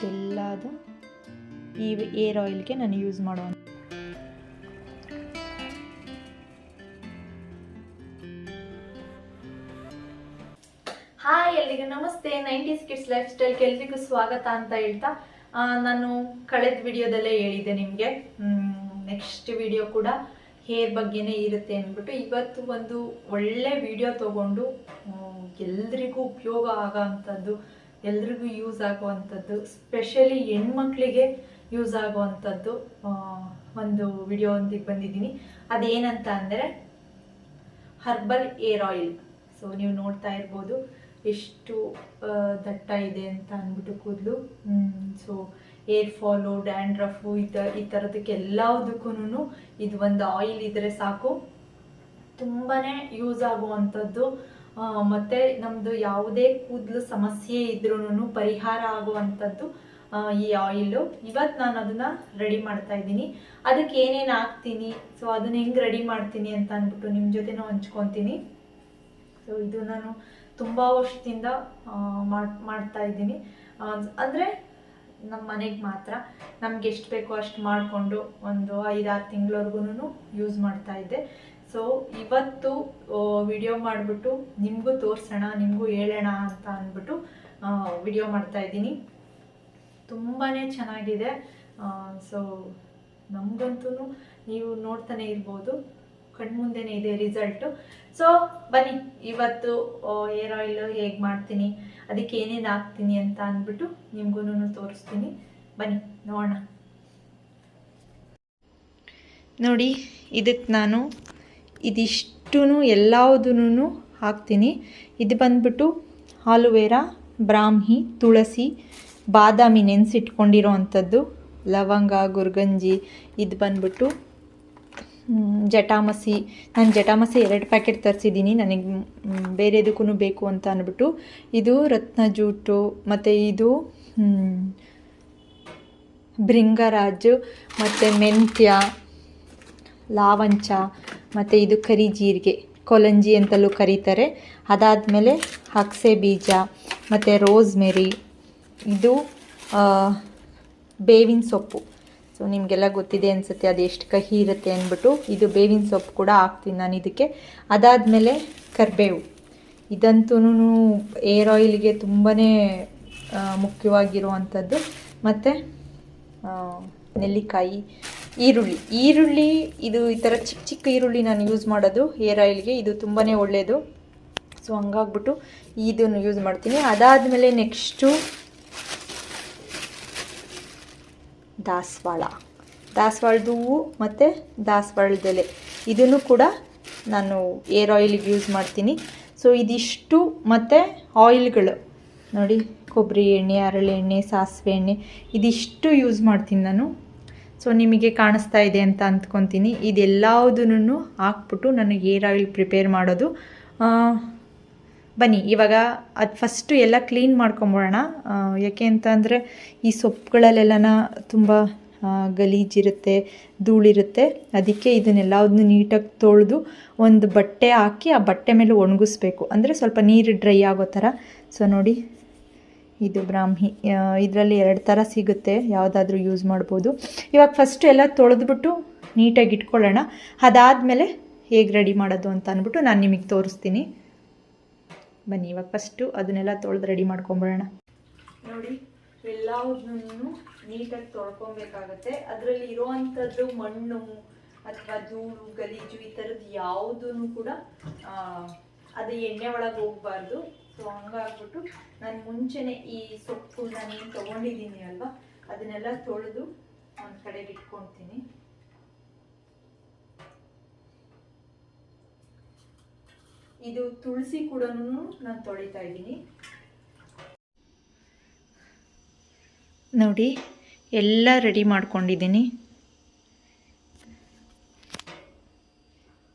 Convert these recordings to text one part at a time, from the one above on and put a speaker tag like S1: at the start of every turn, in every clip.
S1: ಇದೆಲ್ಲದು ಈ ಏರ್ ಆಯಿಲ್ಗೆ ನಾನು ಯೂಸ್ ಮಾಡೋಣ ಹಾಯ್ ಎಲ್ರಿಗೂ ನಮಸ್ತೆ. ನೈಂಟೀಸ್ ಕಿಡ್ಸ್ ಲೈಫ್ ಸ್ಟೈಲ್ ಎಲ್ರಿಗೂ ಸ್ವಾಗತ ಅಂತ ಹೇಳ್ತಾ ನಾನು ಕಳೆದ ವಿಡಿಯೋದಲ್ಲೇ ಹೇಳಿದ್ದೆ ನಿಮಗೆ. ನೆಕ್ಸ್ಟ್ ವಿಡಿಯೋ ಕೂಡ ಹೇರ್ ಬಗ್ಗೆನೇ ಇರುತ್ತೆ ಅಂದ್ಬಿಟ್ಟು, ಇವತ್ತು ಒಂದು ಒಳ್ಳೆ ವಿಡಿಯೋ ತಗೊಂಡು ಎಲ್ರಿಗೂ ಉಪಯೋಗ ಆಗೋ ಅಂಥದ್ದು ಎಲ್ರಿಗೂ ಯೂಸ್ ಆಗುವಂಥದ್ದು ಸ್ಪೆಷಲಿ ಹೆಣ್ಮಕ್ಳಿಗೆ ಯೂಸ್ ಆಗುವಂಥದ್ದು ಒಂದು ವಿಡಿಯೋ ಒಂದಿಗೆ ಬಂದಿದ್ದೀನಿ. ಅದೇನಂತ ಅಂದರೆ ಹರ್ಬಲ್ ಏರ್ ಆಯಿಲ್ ಸೊ ನೀವು ನೋಡ್ತಾ ಇರ್ಬೋದು, ಎಷ್ಟು ದಟ್ಟ ಇದೆ ಅಂತ ಅಂದ್ಬಿಟ್ಟು ಕೂದಲು. ಸೊ ಏರ್ ಫಾಲು ಡ್ಯಾಂಡ್ರಫು ಈ ಥರ ಈ ಇದು ಒಂದು ಆಯಿಲ್ ಇದ್ದರೆ ಸಾಕು. ತುಂಬಾ ಯೂಸ್ ಆಗುವಂಥದ್ದು. ಮತ್ತೆ ನಮ್ಮದು ಯಾವುದೇ ಕೂದಲು ಸಮಸ್ಯೆ ಇದ್ರೂ ಪರಿಹಾರ ಆಗುವಂಥದ್ದು ಈ ಆಯಿಲು ಇವತ್ತು ನಾನು ಅದನ್ನ ರೆಡಿ ಮಾಡ್ತಾ ಇದ್ದೀನಿ. ಅದಕ್ಕೆ ಏನೇನು ಹಾಕ್ತೀನಿ? ಸೊ ಅದನ್ನ ಹೆಂಗೆ ರೆಡಿ ಮಾಡ್ತೀನಿ ಅಂತ ಅಂದ್ಬಿಟ್ಟು ನಿಮ್ಮ ಜೊತೆನೂ ಹಂಚ್ಕೊತೀನಿ. ಸೊ ಇದು ನಾನು ತುಂಬ ವರ್ಷದಿಂದ ಮಾಡ್ತಾ ಇದ್ದೀನಿ. ಅಂದರೆ ನಮ್ಮ ಮನೆಗೆ ಮಾತ್ರ. ನಮ್ಗೆ ಎಷ್ಟು ಬೇಕೋ ಅಷ್ಟು ಮಾಡಿಕೊಂಡು ಒಂದು ಐದಾರು ತಿಂಗಳವರೆಗೂ ಯೂಸ್ ಮಾಡ್ತಾ ಇದ್ದೆ. ಸೊ ಇವತ್ತು ವಿಡಿಯೋ ಮಾಡಿಬಿಟ್ಟು ನಿಮಗೂ ತೋರಿಸೋಣ, ನಿಮಗೂ ಹೇಳೋಣ ಅಂತ ಅಂದ್ಬಿಟ್ಟು ವಿಡಿಯೋ ಮಾಡ್ತಾ ಇದ್ದೀನಿ. ತುಂಬಾ ಚೆನ್ನಾಗಿದೆ. ಸೊ ನಮಗಂತೂ ನೀವು ನೋಡ್ತಾನೆ ಇರ್ಬೋದು. ಕಣ್ಮುಂದೆನೇ ಇದೆ ರಿಸಲ್ಟು ಸೊ ಬನ್ನಿ, ಇವತ್ತು ಏರ್ ಆಯಿಲು ಹೇಗೆ ಮಾಡ್ತೀನಿ, ಅದಕ್ಕೆ ಏನೇನು ಹಾಕ್ತೀನಿ ಅಂತ ಅಂದ್ಬಿಟ್ಟು ನಿಮ್ಗೂ ತೋರಿಸ್ತೀನಿ. ಬನ್ನಿ, ನೋಡೋಣ. ನೋಡಿ ಇದಕ್ಕೆ ನಾನು ಇದಿಷ್ಟು ಎಲ್ಲದೂ ಹಾಕ್ತೀನಿ. ಇದು ಬಂದ್ಬಿಟ್ಟು ಆಲುವೇರಾ, ಬ್ರಾಹ್ಮಿ, ತುಳಸಿ, ಬಾದಾಮಿ ನೆನೆಸಿಟ್ಕೊಂಡಿರೋ ಅಂಥದ್ದು ಲವಂಗ, ಗುರ್ಗಂಜಿ, ಇದು ಬಂದ್ಬಿಟ್ಟು ಜಟಾಮಸಿ. ನಾನು ಜಟಾಮಸಿ ಎರಡು ಪ್ಯಾಕೆಟ್ ತರಿಸಿದ್ದೀನಿ. ನನಗೆ ಬೇರೆದಕ್ಕೂ ಬೇಕು ಅಂತ ಅಂದ್ಬಿಟ್ಟು ಇದು ರತ್ನ ಜೂಟು, ಮತ್ತು ಇದು ಭೃಂಗರಾಜು, ಮತ್ತು ಮೆಂತ್ಯ, ಲಾವಂಚ ಮತ್ತು ಇದು ಕರಿ ಜೀರಿಗೆ, ಕೊಲಂಜಿ ಅಂತಲೂ ಕರೀತಾರೆ. ಅದಾದಮೇಲೆ ಹಕ್ಸೆ ಬೀಜ, ಮತ್ತು ರೋಸ್ಮೆರಿ, ಇದು ಬೇವಿನ ಸೊಪ್ಪು. ಸೊ ನಿಮಗೆಲ್ಲ ಗೊತ್ತಿದೆ ಅನಿಸುತ್ತೆ ಅದು ಎಷ್ಟು ಕಹಿ ಇರುತ್ತೆ ಅಂದ್ಬಿಟ್ಟು. ಇದು ಬೇವಿನ ಸೊಪ್ಪು ಕೂಡ ಹಾಕ್ತೀನಿ ನಾನು ಇದಕ್ಕೆ. ಅದಾದಮೇಲೆ ಕರಿಬೇವು. ಇದಂತೂ ಏರ್ ಆಯಿಲ್ಗೆ ತುಂಬಾ ಮುಖ್ಯವಾಗಿರುವಂಥದ್ದು. ಮತ್ತು ನೆಲ್ಲಿಕಾಯಿ ಈರುಳ್ಳಿ. ಈರುಳ್ಳಿ, ಇದು ಈ ಥರ ಚಿಕ್ಕ ಚಿಕ್ಕ ಈರುಳ್ಳಿ ನಾನು ಯೂಸ್ ಮಾಡೋದು. ಹೇರ್ ಆಯಿಲ್ಗೆ ಇದು ತುಂಬಾ ಒಳ್ಳೆಯದು ಸೊ ಹಂಗಾಗ್ಬಿಟ್ಟು ಇದನ್ನು ಯೂಸ್ ಮಾಡ್ತೀನಿ. ಅದಾದಮೇಲೆ ನೆಕ್ಸ್ಟು ದಾಸವಾಳ. ದಾಸವಾಳದ ಹೂವು ಮತ್ತು ದಾಸವಾಳದೆಲೆ ಇದನ್ನು ಕೂಡ ನಾನು ಏರ್ ಆಯಿಲಿಗೆ ಯೂಸ್ ಮಾಡ್ತೀನಿ. ಸೊ ಇದಿಷ್ಟು ಮತ್ತು ಆಯಿಲ್ಗಳು ನೋಡಿ ಕೊಬ್ಬರಿ ಎಣ್ಣೆ ಹರಳೆಣ್ಣೆ ಸಾಸಿವೆ ಎಣ್ಣೆ, ಇದಿಷ್ಟು ಯೂಸ್ ಮಾಡ್ತೀನಿ ನಾನು. ಸೊ ನಿಮಗೆ ಕಾಣಿಸ್ತಾ ಇದೆ ಅಂತ ಅಂದ್ಕೊತೀನಿ. ಇದೆಲ್ಲದನ್ನು ಹಾಕ್ಬಿಟ್ಟು ನಾನು ಏರ್ ಆಯಿಲ್ ಪ್ರಿಪೇರ್ ಮಾಡೋದು. ಬನ್ನಿ ಇವಾಗ ಅದು ಫಸ್ಟು ಎಲ್ಲ ಕ್ಲೀನ್ ಮಾಡ್ಕೊಂಬಿಡೋಣ. ಆ, ಯಾಕೆ ಅಂತ ಅಂದರೆ ಈ ಸೊಪ್ಪುಗಳಲ್ಲೆಲ್ಲನ ತುಂಬ ಗಲೀಜಿರುತ್ತೆ ಧೂಳಿರುತ್ತೆ. ಅದಕ್ಕೆ ಇದನ್ನೆಲ್ಲದನ್ನು ನೀಟಾಗಿ ತೊಳೆದು ಒಂದು ಬಟ್ಟೆ ಹಾಕಿ ಆ ಬಟ್ಟೆ ಮೇಲೆ ಒಣಗಿಸ್ಬೇಕು. ಅಂದರೆ ಸ್ವಲ್ಪ ನೀರು ಡ್ರೈ ಆಗೋ ಥರ. ಸೊ ನೋಡಿ. ಇದು ಬ್ರಾಹ್ಮಿ ಇದರಲ್ಲಿ ಎರಡು ಥರ ಸಿಗುತ್ತೆ. ಯಾವುದಾದ್ರೂ ಯೂಸ್ ಮಾಡ್ಬೋದು. ಇವಾಗ ಫಸ್ಟ್ ಎಲ್ಲ ತೊಳೆದ್ಬಿಟ್ಟು ನೀಟಾಗಿ ಇಟ್ಕೊಳ್ಳೋಣ. ಅದಾದಮೇಲೆ ಹೇಗೆ ರೆಡಿ ಮಾಡೋದು ಅಂತ ಅಂದ್ಬಿಟ್ಟು ನಾನು ನಿಮಗೆ ತೋರಿಸ್ತೀನಿ. ಬನ್ನಿ, ಇವಾಗ ಫಸ್ಟು ಅದನ್ನೆಲ್ಲ ತೊಳೆದು ರೆಡಿ ಮಾಡ್ಕೊಂಬಿಡೋಣ ನೋಡಿ ಎಲ್ಲವನ್ನೂ ನೀಟಾಗಿ ತೊಳ್ಕೊಬೇಕಾಗತ್ತೆ. ಅದರಲ್ಲಿ ಇರೋವಂಥದ್ದು ಮಣ್ಣು ಅಥವಾ ಧೂಳು ಗಲೀಜು ಈ ಥರದ್ದು ಯಾವುದೂ ಕೂಡ ಅದು ಎಣ್ಣೆ ಒಳಗೆ ಹೋಗಬಾರ್ದು. ಸೊ ಹಂಗಾಗ್ಬಿಟ್ಟು ನಾನು ಮುಂಚೆನೆ ಈ ಸೊಪ್ಪು ನಾನು ಏನು ತೊಗೊಂಡಿದ್ದೀನಿ ಅಲ್ವಾ? ಅದನ್ನೆಲ್ಲ ತೊಳೆದು ಒಂದು ಕಡೆಗೆ ಇಟ್ಕೊತೀನಿ. ಇದು ತುಳಸಿ ಕೂಡ ನಾನು ತೊಳಿತಾ ಇದ್ದೀನಿ. ನೋಡಿ, ಎಲ್ಲ ರೆಡಿ ಮಾಡ್ಕೊಂಡಿದ್ದೀನಿ.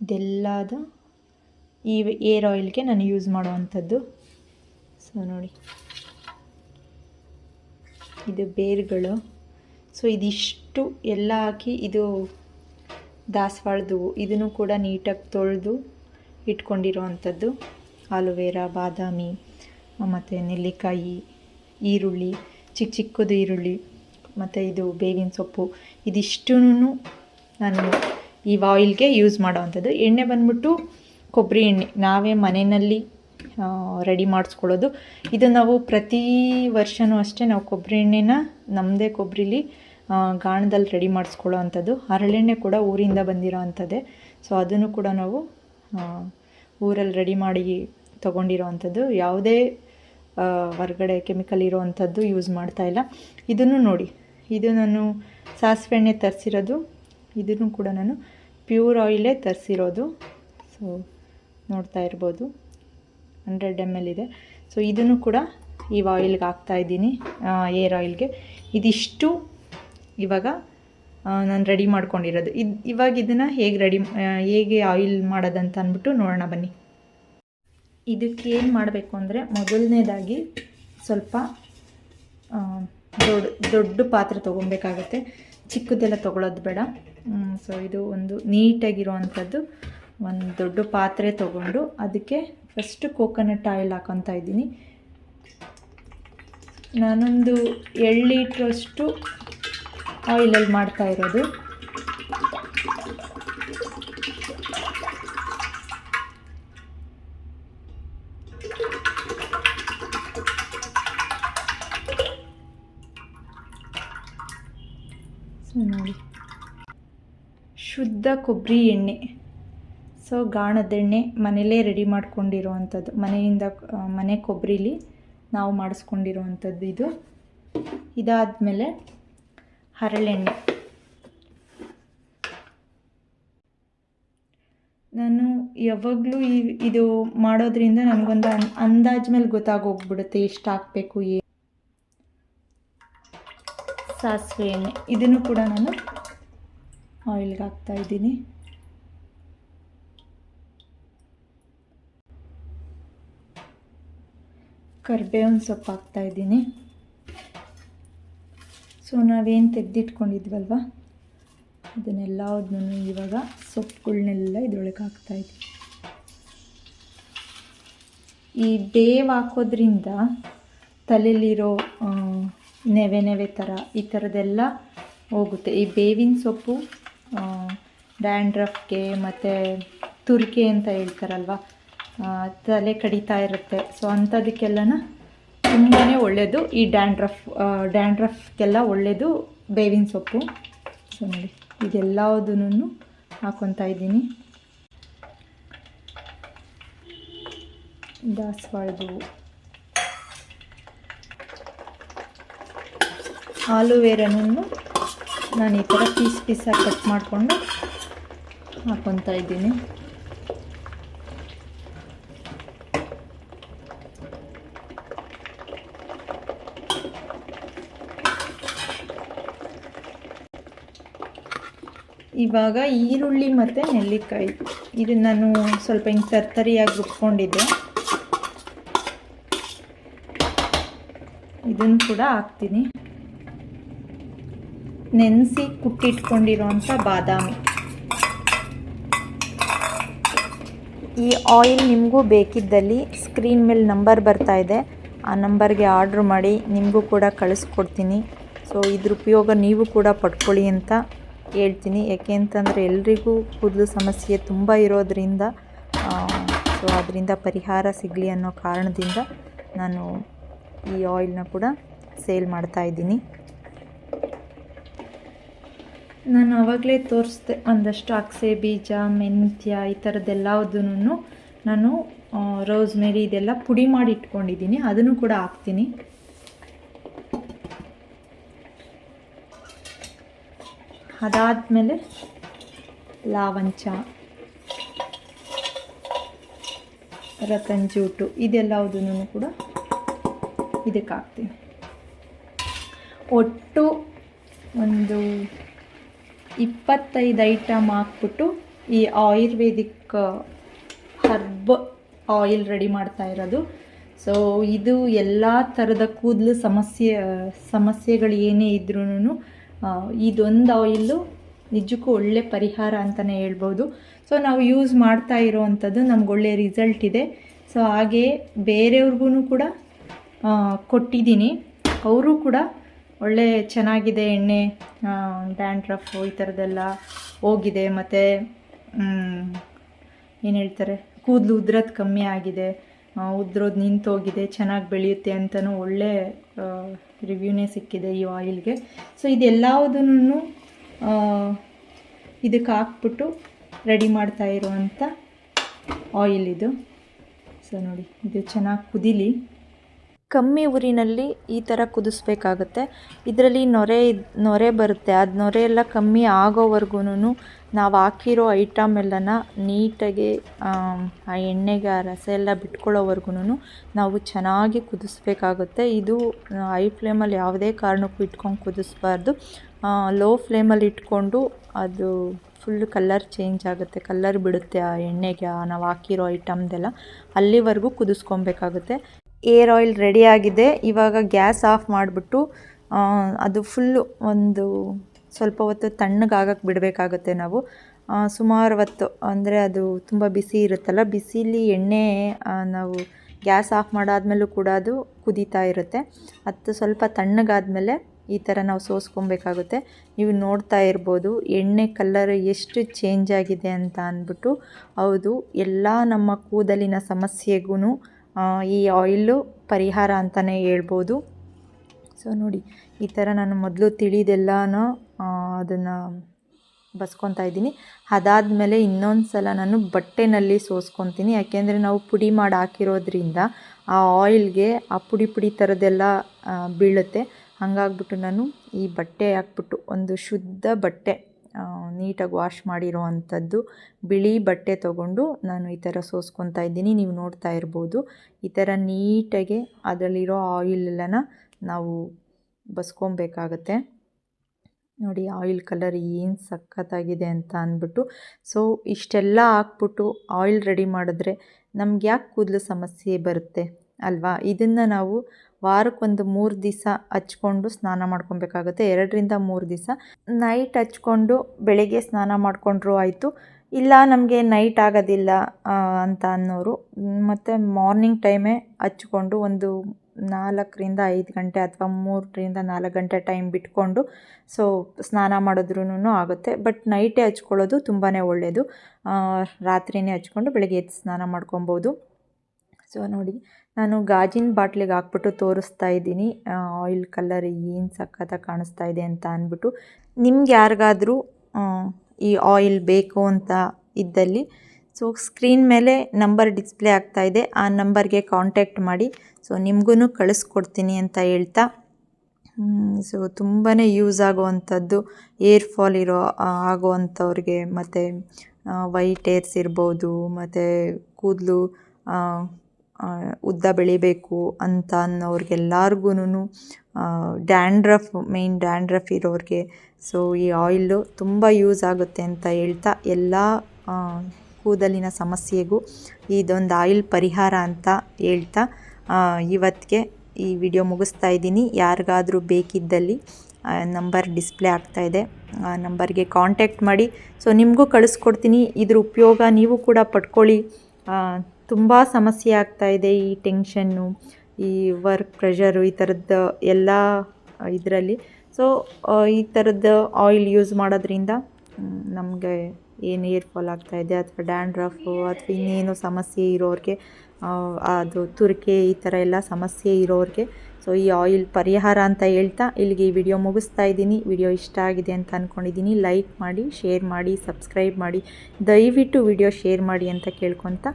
S1: ಇದೆಲ್ಲದು ಈ ಏರ್ ಆಯಿಲ್ಗೆ ನಾನು ಯೂಸ್ ಮಾಡುವಂಥದ್ದು. ಸೊ ನೋಡಿ. ಇದು ಬೇರುಗಳು. ಸೊ ಇದಿಷ್ಟು ಎಲ್ಲ ಹಾಕಿ ಇದು ದಾಸವಾಳದು ಇದನ್ನು ಕೂಡ ನೀಟಾಗಿ ತೊಳೆದು ಇಟ್ಕೊಂಡಿರೋವಂಥದ್ದು. ಆಲೋವೆರಾ, ಬಾದಾಮಿ, ಮತ್ತು ನೆಲ್ಲಿಕಾಯಿ, ಈರುಳ್ಳಿ, ಚಿಕ್ಕ ಚಿಕ್ಕದು ಈರುಳ್ಳಿ, ಮತ್ತು ಇದು ಬೇವಿನ ಸೊಪ್ಪು. ಇದಿಷ್ಟೂ ನಾನು ಈ ಆಯಿಲ್ಗೆ ಯೂಸ್ ಮಾಡೋವಂಥದ್ದು ಎಣ್ಣೆ ಬಂದ್ಬಿಟ್ಟು ಕೊಬ್ಬರಿ ಎಣ್ಣೆ. ನಾವೇ ಮನೆಯಲ್ಲಿ ರೆಡಿ ಮಾಡಿಸ್ಕೊಳ್ಳೋದು. ಇದು ನಾವು ಪ್ರತಿ ವರ್ಷವೂ ಅಷ್ಟೇ ನಾವು ಕೊಬ್ಬರಿ ಎಣ್ಣೆನ ನಮ್ಮದೇ ಕೊಬ್ಬರಿಲಿ ಗಾಣದಲ್ಲಿ ರೆಡಿ ಮಾಡಿಸ್ಕೊಳ್ಳೋ ಅಂಥದ್ದು. ಹರಳೆಣ್ಣೆ ಕೂಡ ಊರಿಂದ ಬಂದಿರೋ ಅಂಥದ್ದೇ. ಸೊ ಅದನ್ನು ಕೂಡ ನಾವು ಊರಲ್ಲಿ ರೆಡಿ ಮಾಡಿ ತೊಗೊಂಡಿರೋ ಅಂಥದ್ದು. ಯಾವುದೇ ಹೊರಗಡೆ ಕೆಮಿಕಲ್ ಇರೋವಂಥದ್ದು ಯೂಸ್ ಮಾಡ್ತಾ ಇಲ್ಲ. ಇದನ್ನು ನೋಡಿ. ಇದು ನಾನು ಸಾಸಿವೆ ಎಣ್ಣೆ ತರಿಸಿರೋದು. ಇದನ್ನು ಕೂಡ ನಾನು ಪ್ಯೂರ್ ಆಯಿಲೇ ತರಿಸಿರೋದು. ಸೊ ನೋಡ್ತಾ ಇರ್ಬೋದು. ಹಂಡ್ರೆಡ್ ಎಂ ಎಲ್ ಇದೆ. ಸೊ ಇದನ್ನು ಕೂಡ ಈ ಆಯಿಲ್ಗೆ ಹಾಕ್ತಾ ಇದ್ದೀನಿ ಏರ್ ಆಯಿಲ್ಗೆ ಇದಿಷ್ಟು ಇವಾಗ ನಾನು ರೆಡಿ ಮಾಡ್ಕೊಂಡಿರೋದು. ಇದು, ಇವಾಗ ಇದನ್ನು ಹೇಗೆ ರೆಡಿ ಹೇಗೆ ಆಯಿಲ್ ಮಾಡೋದಂತ ಅಂದ್ಬಿಟ್ಟು ನೋಡೋಣ ಬನ್ನಿ. ಇದಕ್ಕೆ ಏನು ಮಾಡಬೇಕು ಅಂದರೆ ಮೊದಲನೇದಾಗಿ ಸ್ವಲ್ಪ ದೊಡ್ಡ ದೊಡ್ಡ ಪಾತ್ರೆ ತೊಗೊಬೇಕಾಗತ್ತೆ ಚಿಕ್ಕದೆಲ್ಲ ತೊಗೊಳೋದು ಬೇಡ. ಸೊ ಇದು ಒಂದು ನೀಟಾಗಿರುವಂಥದ್ದು ಒಂದು ದೊಡ್ಡ ಪಾತ್ರೆ ತೊಗೊಂಡು ಅದಕ್ಕೆ ಫಸ್ಟು ಕೋಕೋನಟ್ ಆಯಿಲ್ ಹಾಕೊತಾ ಇದ್ದೀನಿ. ನಾನೊಂದು ಏಳು ಲೀಟ್ರಷ್ಟು ಆಯಿಲಲ್ಲಿ ಮಾಡ್ತಾ ಇರೋದು. ನೋಡಿ. ಶುದ್ಧ ಕೊಬ್ಬರಿ ಎಣ್ಣೆ. ಸೊ ಗಾಣದೆಣ್ಣೆ ಮನೇಲೇ ರೆಡಿ ಮಾಡ್ಕೊಂಡಿರೋವಂಥದ್ದು. ಮನೆಯಿಂದ ಮನೆ ಕೊಬ್ಬರಿಲಿ ನಾವು ಮಾಡಿಸ್ಕೊಂಡಿರೋವಂಥದ್ದು ಇದು. ಇದಾದಮೇಲೆ ಹರಳೆಣ್ಣೆ. ನಾನು ಯಾವಾಗಲೂ ಈ, ಇದು ಮಾಡೋದ್ರಿಂದ ನನಗೊಂದು ಅನ್, ಅಂದಾಜ್ ಮೇಲೆ ಗೊತ್ತಾಗೋಗ್ಬಿಡುತ್ತೆ ಎಷ್ಟು ಹಾಕಬೇಕು, ಏ ಸಾಸಿವೆ ಎಣ್ಣೆ. ಇದನ್ನು ಕೂಡ ನಾನು ಆಯಿಲ್ಗೆ ಹಾಕ್ತಾ ಇದ್ದೀನಿ. ಕರ್ಬೇವಿನ ಸೊಪ್ಪು ಹಾಕ್ತಾ ಇದ್ದೀನಿ. ಸೊ ನಾವೇನು ತೆಗೆದಿಟ್ಕೊಂಡಿದ್ವಲ್ವ? ಅದನ್ನೆಲ್ಲದನ್ನು ಇವಾಗ ಸೊಪ್ಪುಗಳನ್ನೆಲ್ಲ ಇದ್ರೊಳಗೆ ಇದ್ದೀನಿ. ಈ ಬೇವ್ ಹಾಕೋದ್ರಿಂದ ತಲೆಯಲ್ಲಿರೋ ನೆವೆ ನೆವೆ ಥರ ಈ ಥರದ್ದೆಲ್ಲ ಹೋಗುತ್ತೆ. ಈ ಬೇವಿನ ಸೊಪ್ಪು ಡ್ಯಾಂಡ್ರಫ್ಗೆ ಮತ್ತು ತುರಿಕೆ ಅಂತ ಹೇಳ್ತಾರಲ್ವ ತಲೆ ಕಡಿತಾ ಇರುತ್ತೆ. ಸೊ ಅಂಥದಕ್ಕೆಲ್ಲನ ತುಂಬಾ ಒಳ್ಳೆಯದು ಈ ಡ್ಯಾಂಡ್ರಫ್ ಡ್ಯಾಂಡ್ರಫ್ಗೆಲ್ಲ ಒಳ್ಳೆಯದು ಬೇವಿನ ಸೊಪ್ಪು. ಸೊ ನೋಡಿ ಇದೆಲ್ಲದನ್ನು ಹಾಕೊತಾ ಇದ್ದೀನಿ. ದಾಸವಾಳದು ಆಲೂವೇರನೂ ನಾನು ಈ ಥರ ಪೀಸ್ ಪೀಸಾಗಿ ಕಟ್ ಮಾಡಿಕೊಂಡು ಹಾಕೊತಾ ಇದ್ದೀನಿ. ಇವಾಗ ಈರುಳ್ಳಿ ಮತ್ತು ನೆಲ್ಲಿಕಾಯಿ. ಇದನ್ನು ನಾನು ಸ್ವಲ್ಪ ಹಿಂಗೆ ತರ್ತರಿಯಾಗಿ ರುಬ್ಕೊಂಡಿದ್ದೆ. ಇದನ್ನು ಕೂಡ ಹಾಕ್ತೀನಿ. ನೆನೆಸಿ ಕುಟ್ಟಿಟ್ಕೊಂಡಿರೋಂಥ ಬಾದಾಮಿ. ಈ ಆಯಿಲ್ ನಿಮಗೂ ಬೇಕಿದ್ದಲ್ಲಿ ಸ್ಕ್ರೀನ್ ಮೇಲೆ ನಂಬರ್ ಬರ್ತಾ ಇದೆ. ಆ ನಂಬರ್ಗೆ ಆರ್ಡ್ರ್ ಮಾಡಿ ನಿಮಗೂ ಕೂಡ ಕಳಿಸ್ಕೊಡ್ತೀನಿ. ಸೊ ಇದ್ರ ಉಪಯೋಗ ನೀವು ಕೂಡ ಪಡ್ಕೊಳ್ಳಿ ಅಂತ ಹೇಳ್ತೀನಿ ಯಾಕೆ ಅಂತಂದರೆ ಎಲ್ರಿಗೂ ಕೂದಲು ಸಮಸ್ಯೆ ತುಂಬ ಇರೋದರಿಂದ ಸೊ ಅದರಿಂದ ಪರಿಹಾರ ಸಿಗಲಿ ಅನ್ನೋ ಕಾರಣದಿಂದ ನಾನು ಈ ಆಯಿಲ್ನ ಕೂಡ ಸೇಲ್ ಮಾಡ್ತಾ ಇದ್ದೀನಿ. ನಾನು ಆವಾಗಲೇ ತೋರಿಸ್ದೆ ಒಂದಷ್ಟು ಅಕ್ಸೆ, ಬೀಜ, ಮೆಂತ್ಯ ಈ ಥರದ್ದೆಲ್ಲದನ್ನು ನಾನು ರೋಸ್ ಮೇರಿ ಇದೆಲ್ಲ ಪುಡಿ ಮಾಡಿ ಇಟ್ಕೊಂಡಿದ್ದೀನಿ. ಅದನ್ನು ಕೂಡ ಹಾಕ್ತೀನಿ. ಅದಾದಮೇಲೆ ಲಾವಂಚ ರತಂಜೂಟು ಜೂಟು ಇದೆಲ್ಲದನ್ನು ಕೂಡ ಇದಕ್ಕೆ ಹಾಕ್ತೀನಿ. ಒಟ್ಟು ಒಂದು ಇಪ್ಪತ್ತೈದು ಐಟಮ್ ಹಾಕ್ಬಿಟ್ಟು ಈ ಆಯುರ್ವೇದಿಕ್, ಹರ್ಬ್ ಆಯಿಲ್ ರೆಡಿ ಮಾಡ್ತಾ ಇರೋದು. ಸೊ, ಇದು ಎಲ್ಲ ಥರದ ಕೂದಲು ಸಮಸ್ಯೆ, ಸಮಸ್ಯೆಗಳು ಏನೇ ಇದ್ರೂ ಇದೊಂದು ಆಯಿಲ್ಲು ನಿಜಕ್ಕೂ ಒಳ್ಳೆ ಪರಿಹಾರ ಅಂತಲೇ ಹೇಳ್ಬೋದು. ಸೊ ನಾವು ಯೂಸ್ ಮಾಡ್ತಾ ಇರೋವಂಥದ್ದು ನಮ್ಗೆ ಒಳ್ಳೆ ರಿಸಲ್ಟ್ ಇದೆ. ಸೊ ಹಾಗೆ ಬೇರೆಯವ್ರಿಗೂ ಕೂಡ ಕೊಟ್ಟಿದ್ದೀನಿ. ಅವರು ಕೂಡ ಒಳ್ಳೆ ಚೆನ್ನಾಗಿದೆ, ಎಣ್ಣೆ ಡ್ಯಾಂಡ್ರಫು ಈ ಥರದ್ದೆಲ್ಲ ಹೋಗಿದೆ. ಮತ್ತು ಏನು ಹೇಳ್ತಾರೆ? ಕೂದಲು ಉದ್ರದ್ದು ಕಮ್ಮಿ ಆಗಿದೆ. ಉದ್ರೋದು ನಿಂತೋಗಿದೆ, ಚೆನ್ನಾಗಿ ಬೆಳೆಯುತ್ತೆ ಅಂತಲೂ ಒಳ್ಳೆ ರಿವ್ಯೂನೇ ಸಿಕ್ಕಿದೆ ಈ ಆಯಿಲ್ಗೆ ಸೊ ಇದೆಲ್ಲದನ್ನು ಇದಕ್ಕೆ ಹಾಕ್ಬಿಟ್ಟು ರೆಡಿ ಮಾಡ್ತಾ ಇರುವಂಥ ಆಯಿಲ್ ಇದು. ಸೊ ನೋಡಿ, ಇದು ಚೆನ್ನಾಗಿ ಕುದೀಲಿ. ಕಮ್ಮಿ ಉರಿನಲ್ಲಿ ಈ ಥರ ಕುದಿಸ್ಬೇಕಾಗತ್ತೆ. ಇದರಲ್ಲಿ ನೊರೆ ನೊರೆ ಬರುತ್ತೆ. ಅದು ನೊರೆ ಎಲ್ಲ ಕಮ್ಮಿ ಆಗೋವರೆಗೂ ನಾವು ಹಾಕಿರೋ ಐಟಮ್ ಎಲ್ಲನ ನೀಟಾಗಿ, ಆ ಎಣ್ಣೆಗೆ, ಆ ರಸ ಎಲ್ಲ ಬಿಟ್ಕೊಳ್ಳೋವರೆಗೂ ನಾವು ಚೆನ್ನಾಗಿ ಕುದಿಸ್ಬೇಕಾಗುತ್ತೆ. ಇದು ಹೈ ಫ್ಲೇಮಲ್ಲಿ ಯಾವುದೇ ಕಾರಣಕ್ಕೂ ಇಟ್ಕೊಂಡು ಕುದಿಸ್ಬಾರ್ದು. ಲೋ ಫ್ಲೇಮಲ್ಲಿ ಇಟ್ಕೊಂಡು ಅದು ಫುಲ್ ಕಲರ್ ಚೇಂಜ್ ಆಗುತ್ತೆ. ಕಲರ್ ಬಿಡುತ್ತೆ ಆ ಎಣ್ಣೆಗೆ ನಾವು ಹಾಕಿರೋ ಐಟಮ್ದೆಲ್ಲ. ಅಲ್ಲಿವರೆಗೂ ಕುದಿಸ್ಕೊಬೇಕಾಗುತ್ತೆ. ಏರ್ ಆಯಿಲ್ ರೆಡಿ ಆಗಿದೆ. ಇವಾಗ ಗ್ಯಾಸ್ ಆಫ್ ಮಾಡಿಬಿಟ್ಟು ಅದು ಫುಲ್ಲು ಒಂದು ಸ್ವಲ್ಪ ಹೊತ್ತು ತಣ್ಣಗಾಗಕ್ಕೆ ಬಿಡಬೇಕಾಗುತ್ತೆ ನಾವು. ಸುಮಾರು ಹೊತ್ತು, ಅಂದರೆ ಅದು ತುಂಬ ಬಿಸಿ ಇರುತ್ತಲ್ಲ, ಬಿಸಿಲಿ ಎಣ್ಣೆ ನಾವು ಗ್ಯಾಸ್ ಆಫ್ ಮಾಡಾದ್ಮೇಲೂ ಕೂಡ ಅದು ಕುದೀತಾ ಇರುತ್ತೆ. ಅದು ಸ್ವಲ್ಪ ತಣ್ಣಗಾದಮೇಲೆ ಈ ಥರ ನಾವು ಸೋಸ್ಕೊಬೇಕಾಗುತ್ತೆ. ನೀವು ನೋಡ್ತಾ ಇರ್ಬೋದು, ಎಣ್ಣೆ ಕಲರ್ ಎಷ್ಟು ಚೇಂಜ್ ಆಗಿದೆ ಅಂತ ಅಂದ್ಬಿಟ್ಟು, ಹೌದು, ಎಲ್ಲ ನಮ್ಮ ಕೂದಲಿನ ಸಮಸ್ಯೆಗೂ ಈ ಆಯಿಲ್ಲು ಪರಿಹಾರ ಅಂತಲೇ ಹೇಳ್ಬೋದು. ಸೊ ನೋಡಿ, ಈ ಥರ ನಾನು ಮೊದಲು ತಿಳಿದೆಲ್ಲನೂ ಅದನ್ನು ಬಸ್ಕೊತಾ ಇದ್ದೀನಿ. ಅದಾದಮೇಲೆ ಇನ್ನೊಂದು ಸಲ ನಾನು ಬಟ್ಟೆನಲ್ಲಿ ಸೋಸ್ಕೊತೀನಿ. ಯಾಕೆಂದರೆ ನಾವು ಪುಡಿ ಮಾಡಿ ಹಾಕಿರೋದ್ರಿಂದ ಆ ಆಯಿಲ್ಗೆ ಆ ಪುಡಿ ಪುಡಿ ಥರದ್ದೆಲ್ಲ ಬೀಳುತ್ತೆ. ಹಾಗಾಗ್ಬಿಟ್ಟು ನಾನು ಈ ಬಟ್ಟೆ ಹಾಕ್ಬಿಟ್ಟು ಒಂದು ಶುದ್ಧ ಬಟ್ಟೆ ನೀಟಾಗಿ ವಾಶ್ ಮಾಡಿರೋ ಅಂಥದ್ದು ಬಿಳಿ ಬಟ್ಟೆ ತಗೊಂಡು ನಾನು ಈ ಥರ ಸೋಸ್ಕೊತಾ ಇದ್ದೀನಿ, ನೀವು ನೋಡ್ತಾ ಇರ್ಬೋದು. ಈ ಥರ ನೀಟಾಗಿ ಅದರಲ್ಲಿರೋ ಆಯಿಲೆಲ್ಲನ ನಾವು ಬಸ್ಕೊಬೇಕಾಗತ್ತೆ. ನೋಡಿ, ಆಯಿಲ್ ಕಲರ್ ಏನು ಸಖತ್ತಾಗಿದೆ ಅಂತ ಅಂದ್ಬಿಟ್ಟು. ಸೊ, ಇಷ್ಟೆಲ್ಲ ಹಾಕ್ಬಿಟ್ಟು ಆಯಿಲ್ ರೆಡಿ ಮಾಡಿದ್ರೆ ನಮ್ಗೆ ಯಾಕೆ ಕೂದಲು ಸಮಸ್ಯೆ ಬರುತ್ತೆ ಅಲ್ವಾ? ಇದನ್ನು ನಾವು ವಾರಕ್ಕೊಂದು ಮೂರು ದಿವಸ ಹಚ್ಕೊಂಡು ಸ್ನಾನ ಮಾಡ್ಕೊಬೇಕಾಗುತ್ತೆ. ಎರಡರಿಂದ ಮೂರು ದಿವಸ ನೈಟ್ ಹಚ್ಕೊಂಡು ಬೆಳಗ್ಗೆ ಸ್ನಾನ ಮಾಡಿಕೊಂಡ್ರು ಆಯಿತು. ಇಲ್ಲ ನಮಗೆ ನೈಟ್ ಆಗೋದಿಲ್ಲ ಅಂತ ಅನ್ನೋರು. ಮತ್ತು ಮಾರ್ನಿಂಗ್ ಟೈಮೇ ಹಚ್ಕೊಂಡು ಒಂದು ನಾಲ್ಕರಿಂದ ಐದು ಗಂಟೆ ಅಥವಾ ಮೂರರಿಂದ ನಾಲ್ಕು ಗಂಟೆ ಟೈಮ್ ಬಿಟ್ಕೊಂಡು ಸೊ ಸ್ನಾನ ಮಾಡಿದ್ರೂ ಆಗುತ್ತೆ. ಬಟ್ ನೈಟೇ ಹಚ್ಕೊಳ್ಳೋದು ತುಂಬಾ ಒಳ್ಳೆಯದು ರಾತ್ರಿನೇ ಹಚ್ಕೊಂಡು ಬೆಳಗ್ಗೆ ಎದ್ದು ಸ್ನಾನ ಮಾಡ್ಕೊಬೋದು. ಸೊ ನೋಡಿ ನಾನು ಗಾಜಿನ ಬಾಟ್ಲಿಗೆ ಹಾಕ್ಬಿಟ್ಟು ತೋರಿಸ್ತಾ ಇದ್ದೀನಿ. ಆಯಿಲ್ ಕಲರ್ ಏನು ಸಖತ್ತಾಗಿ ಕಾಣಿಸ್ತಾ ಇದೆ ಅಂತ ಅಂದ್ಬಿಟ್ಟು. ನಿಮ್ಗೆ ಯಾರಿಗಾದರೂ ಈ ಆಯಿಲ್ ಬೇಕು ಅಂತ ಇದ್ದಲ್ಲಿ ಸೊ ಸ್ಕ್ರೀನ್ ಮೇಲೆ ನಂಬರ್ ಡಿಸ್ಪ್ಲೇ ಆಗ್ತಾ ಇದೆ. ಆ ನಂಬರ್ಗೆ ಕಾಂಟ್ಯಾಕ್ಟ್ ಮಾಡಿ. ಸೊ ನಿಮಗೂ ಕಳಿಸ್ಕೊಡ್ತೀನಿ ಅಂತ ಹೇಳ್ತಾ. ಸೊ ತುಂಬಾ ಯೂಸ್ ಆಗುವಂಥದ್ದು ಏರ್ ಫಾಲ್ ಇರೋ ಆಗುವಂಥವ್ರಿಗೆ, ಮತ್ತು ವೈಟ್ ಏರ್ಸ್ ಇರ್ಬೋದು, ಮತ್ತು ಕೂದಲು ಉದ್ದ ಬೆಳಿಬೇಕು ಅಂತ ಅನ್ನೋರ್ಗೆಲ್ಲರಿಗೂ ಡ್ಯಾಂಡ್ರಫ್ ಮೇಯ್ನ್ ಡ್ಯಾಂಡ್ರಫ್ ಇರೋರಿಗೆ. ಸೊ ಈ ಆಯಿಲು ತುಂಬ ಯೂಸ್ ಆಗುತ್ತೆ ಅಂತ ಹೇಳ್ತಾ ಎಲ್ಲ ಕೂದಲಿನ ಸಮಸ್ಯೆಗೂ ಇದೊಂದು ಆಯಿಲ್ ಪರಿಹಾರ ಅಂತ ಹೇಳ್ತಾ ಇವತ್ತಿಗೆ ಈ ವಿಡಿಯೋ ಮುಗಿಸ್ತಾ ಇದ್ದೀನಿ. ಯಾರಿಗಾದರೂ ಬೇಕಿದ್ದಲ್ಲಿ ನಂಬರ್ ಡಿಸ್ಪ್ಲೇ ಆಗ್ತಾ ಇದೆ. ಆ ನಂಬರ್ಗೆ ಕಾಂಟ್ಯಾಕ್ಟ್ ಮಾಡಿ. ಸೊ ನಿಮಗೂ ಕಳಿಸ್ಕೊಡ್ತೀನಿ. ಇದ್ರ ಉಪಯೋಗ ನೀವು ಕೂಡ ಪಡ್ಕೊಳ್ಳಿ. ತುಂಬ ಸಮಸ್ಯೆ ಆಗ್ತಾ ಇದೆ ಈ ಟೆನ್ಷನ್ನು, ಈ ವರ್ಕ್ ಪ್ರೆಷರು, ಈ ಥರದ್ದು ಎಲ್ಲ ಇದರಲ್ಲಿ. ಸೊ ಈ ಥರದ್ದು ಆಯಿಲ್ ಯೂಸ್ ಮಾಡೋದ್ರಿಂದ ನಮಗೆ ಏನು ಏರ್ ಫಾಲ್ ಇದೆ ಅಥವಾ ಡ್ಯಾಂಡ್ರಫು ಅಥವಾ ಇನ್ನೇನು ಸಮಸ್ಯೆ ಇರೋರಿಗೆ ಅದು ತುರಿಕೆ ಈ ಥರ ಎಲ್ಲ ಸಮಸ್ಯೆ ಇರೋರಿಗೆ. ಸೊ ಈ ಆಯಿಲ್ ಪರಿಹಾರ ಅಂತ ಹೇಳ್ತಾ ಇಲ್ಲಿಗೆ ಈ ವಿಡಿಯೋ ಮುಗಿಸ್ತಾ ಇದ್ದೀನಿ. ವಿಡಿಯೋ ಇಷ್ಟ ಆಗಿದೆ ಅಂತ ಅಂದ್ಕೊಂಡಿದ್ದೀನಿ ಲೈಕ್ ಮಾಡಿ, ಶೇರ್ ಮಾಡಿ, ಸಬ್ಸ್ಕ್ರೈಬ್ ಮಾಡಿ. ದಯವಿಟ್ಟು ವಿಡಿಯೋ ಶೇರ್ ಮಾಡಿ ಅಂತ ಕೇಳ್ಕೊತ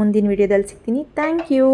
S1: ಮುಂದಿನ ವಿಡಿಯೋದಲ್ಲಿ ಸಿಗ್ತೀನಿ. Thank you